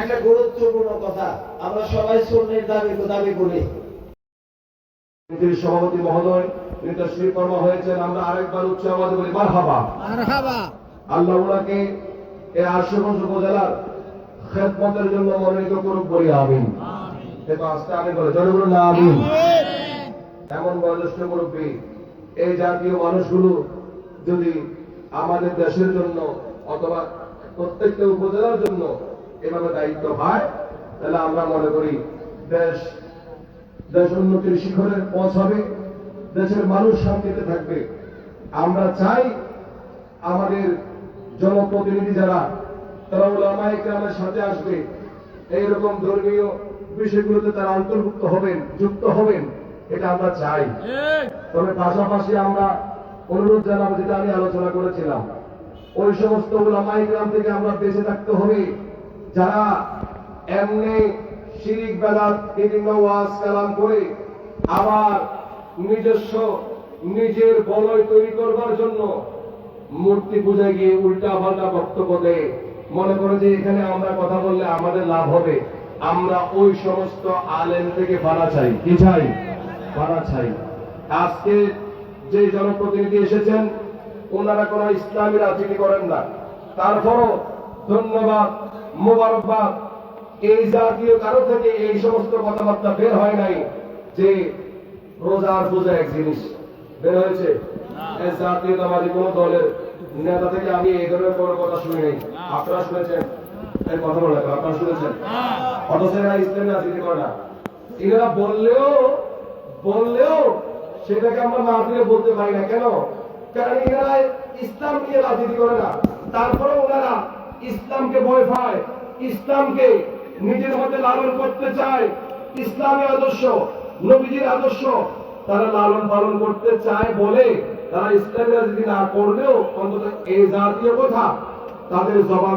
একটা গুরুত্বপূর্ণ কথা। আমরা সবাই সুন্নির দাবি দাবি করি। সভাপতি মহোদয় তিনি তশরিফ কর্মা হয়েছেন আমরা আরেকবার উচ্চ আওয়াজে বলি মারহাবা। মারহাবা। আল্লাহ উনাকে এই আশুগঞ্জ উপজেলার খেদমতের জন্য মনোনীত করুক বলি আমিন। দেখো আজকে আমি বলে জনগণ আমিন। এমন বয়োজ্যেষ্ঠ মুরব্বী এই জাতীয় মানুষগুলো যদি আমাদের দেশের জন্য অথবা প্রত্যেকটা উপজেলার জন্য এভাবে দায়িত্ব হয় তাহলে আমরা মনে করি দেশ দেশ উন্নতির শিখরে পৌঁছাবে দেশের মানুষ শান্তিতে থাকবে। আমরা চাই আমাদের জনপ্রতিনিধি যারা তারা ওলামায়ে গ্রামের সাথে আসবে। এইরকম ধর্মীয় বিষয়গুলোতে তারা অন্তর্ভুক্ত হবেন যুক্ত হবেন এটা আমরা চাই। তবে পাশাপাশি আমরা অনুরোধ জানাব যেটা আমি আলোচনা করেছিলাম। ওই সমস্ত ওলামাই গ্রাম থেকে আমরা বেঁচে থাকতে হবে। যারা এমনি শিরিক বেদাত বিভিন্ন ওয়াজ কালাম করে আবার নিজস্ব নিজের বলয় তৈরি করবার জন্য মূর্তি পূজায় গিয়ে উল্টা পাল্টা বক্তব্য দেয়। মনে করে যে এখানে আমরা কথা বললে আমাদের লাভ হবে। আমরা ওই সমস্ত আলেম থেকে বাড়া চাই। কি চাই? বাড়া চাই। আজকে যে জনপ্রতিনিধি এসেছেন, ওনারা কোন ইসলামী রাজনীতি করেন না। তারপরও ধন্যবাদ মোবারকবাদ। এই জাতীয় কারও থেকে এই সমস্ত কথাবার্তা বের হয় নাই যে রোজার পূজা এক জিনিস। বের হয়েছে? জাতীয়তাবাদী কোন দলের নেতা থেকে আমি এই ধরনের কোনো কথা শুনি নাই। আপনারা শুনেছেন? কথা বলে আপনারা শুনেছেন? অথচ এরা ইসলামী রাজনীতি করে না। এরা বললেও বললেও সেটাকে আমরা মাহফিলে বলতে পারি না। কেন? কারণ এনারা ইসলাম নিয়ে রাজনীতি করে না। তারপরে ইসলামকে ভয় পায়, ইসলামকে নিজের মধ্যে লালন করতে চায়, ইসলামের আদর্শ, নবীজির আদর্শ, তারা লালন পালন করতে চায় বলে তারা ইসলামী রাজনীতি না করলেও অন্তত এই জাতীয় কথা তাদের জবান